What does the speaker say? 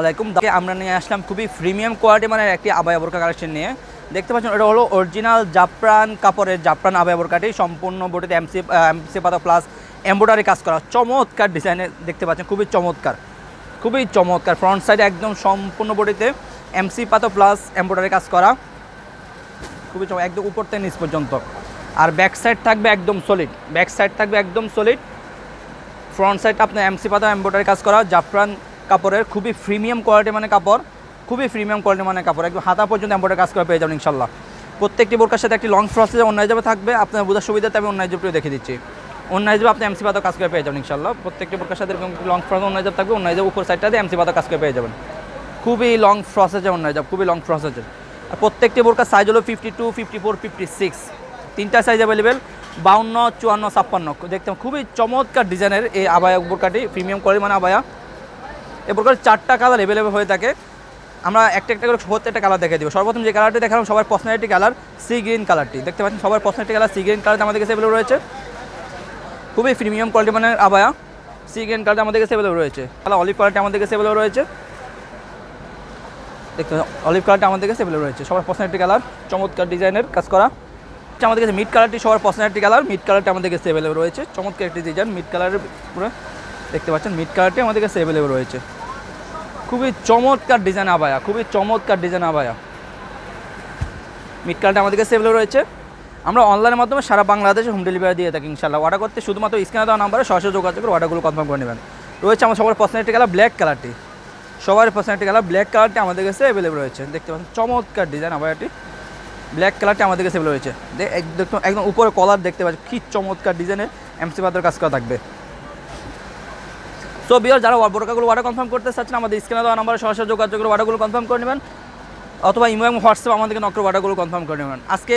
আলাইকুম। দাকে আমরা নিয়ে আসলাম খুবই প্রিমিয়াম কোয়ালিটি মানে একটি আবায়া বোরকা কালেকশন নিয়ে। দেখতে পাচ্ছেন, এটা হলো অরিজিনাল জাফরান কাপড়ের জাফরান আবায়া বোরকাটি সম্পূর্ণ বডিতে এমসি এমসি পাতা প্লাস এমব্রয়ডারি কাজ করা। চমৎকার ডিজাইনে দেখতে পাচ্ছেন, খুবই চমৎকার। খুবই চমৎকার। ফ্রন্ট সাইডে একদম সম্পূর্ণ বডিতে এমসি পাতা প্লাস এমব্রয়ডারি কাজ করা। খুবই চমৎকার একদম উপর থেকে নিচ পর্যন্ত। আর ব্যাক সাইড থাকবে একদম সলিড ব্যাক সাইড থাকবে একদম সলিড ফ্রন্ট সাইড আপনার এমসি পাতা এমব্রয়ডারি কাজ করা। জাফরান কাপড়ের খুবই প্রিমিয়াম কোয়ালিটি মানে কাপড়, খুবই প্রিমিয়াম কোয়ালিটি মানে কাপড়। একদম হাতা পর্যন্ত এমব্রয়ডারি কাজ করে পেয়ে যাবেন ইনশাল্লাহ প্রত্যেকটি বোরকার সাথে একটি লং ফ্রসেসে অন্য হিসাবে থাকবে, আপনার বোঝার সুবিধাতে আমি অন্য হিসাবে দেখে দিচ্ছি। অন্য হিসাবে আপনি এমসি পাতা কাজ করে পেয়ে যাবেন ইনশাল্লাহ প্রত্যেকটি বোরকার সাথে লং ফ্রস অন্য হিসাবে থাকবে অন্য হিসাবে উপর সাইডটাতে এমসি পাতা কাজ করে পেয়ে যাবেন। খুবই লং ফ্রসেসে অন্য হিসাব, খুবই লং ফ্রসেসে আর প্রত্যেকটি বোরকার সাইজ হলো fifty two fifty four fifty six তিনটা সাইজ অ্যাভেলেবেল বাউন্ন, চুয়ান্ন, ছাপ্পান্ন। দেখতে খুবই চমৎকার ডিজাইনের এই আবায়া বোরকাটি প্রিমিয়াম কোয়ালিটি মানে আবায়া। এই বোরকার চারটা কালার অ্যাভেলেবেল হয়ে থাকে। আমরা একটা একটা করে প্রত্যেকটা কালার দেখে দিব। সর্বপ্রথম যে কালারটি দেখালাম, সবার পার্সোনালিটি কালার সি গ্রিন কালারটি দেখতে পাচ্ছেন, সবার personality colour sea green colour আমাদের কাছে অ্যাভেলেবল রয়েছে। খুবই প্রিমিয়াম কোয়ালিটি মানে আবায়া সি গ্রিন কালারটি আমাদের কাছে অ্যাভেলেবল রয়েছে। কালার অলিভ কালারটি আমাদের কাছে অ্যাভেলেবল রয়েছে। দেখতে অলিভ কালারটা আমাদের কাছে অ্যাভেলেবল রয়েছে। সবার পার্সোনালিটি কালার চমৎকার ডিজাইনের কাজ করা। আমাদের কাছে মিড কালারটি সবার পার্সোনালিটি কালার মিড কালারটি আমাদের কাছে অ্যাভেলেবল রয়েছে। চমৎকার একটি ডিজাইন মিড কালারের দেখতে পাচ্ছেন মিড কালারটি আমাদের কাছে অ্যাভেলেবল রয়েছে। খুবই চমৎকার ডিজাইন আবায়া, খুবই চমৎকার ডিজাইন আবায়া। মিড কালারটা আমাদের কাছে অ্যাভেলেবল রয়েছে। আমরা অনলাইনের মাধ্যমে সারা বাংলাদেশে হোম ডেলিভারি দিয়ে থাকি ইনশাল্লাহ অর্ডার করতে শুধুমাত্র স্ক্যানে দেওয়া নাম্বারে সরাসরি যোগাযোগ করে অর্ডারগুলো কনফার্ম করে নেবেন। রয়েছে আমার সবার পার্সোনালিটি কালার ব্ল্যাক কালারটি সবার পার্সোনালিটি কালার ব্ল্যাক কালারটি আমাদের কাছে অ্যাভেলেবল রয়েছে। দেখতে পাচ্ছেন চমৎকার ডিজাইন আবায়াটি ব্ল্যাক কালারটি আমাদের কাছে রয়েছে। একদম একদম উপরে কলার দেখতে পাচ্ছি কি চমৎকার ডিজাইনের এমসি পাতার কাজ করা থাকবে। সো বিয়ার যারা বোরকাগুলো অর্ডার কনফার্ম করতে চাচ্ছেন, আমাদের স্ক্রিনে দেওয়া নাম্বারে সরাসরি যোগাযোগ করে অর্ডারগুলো কনফার্ম করে নেবেন। অথবা ইমো এবং হোয়াটসঅ্যাপ আমাদেরকে নকর অর্ডারগুলো কনফার্ম করে নেবেন। আজকে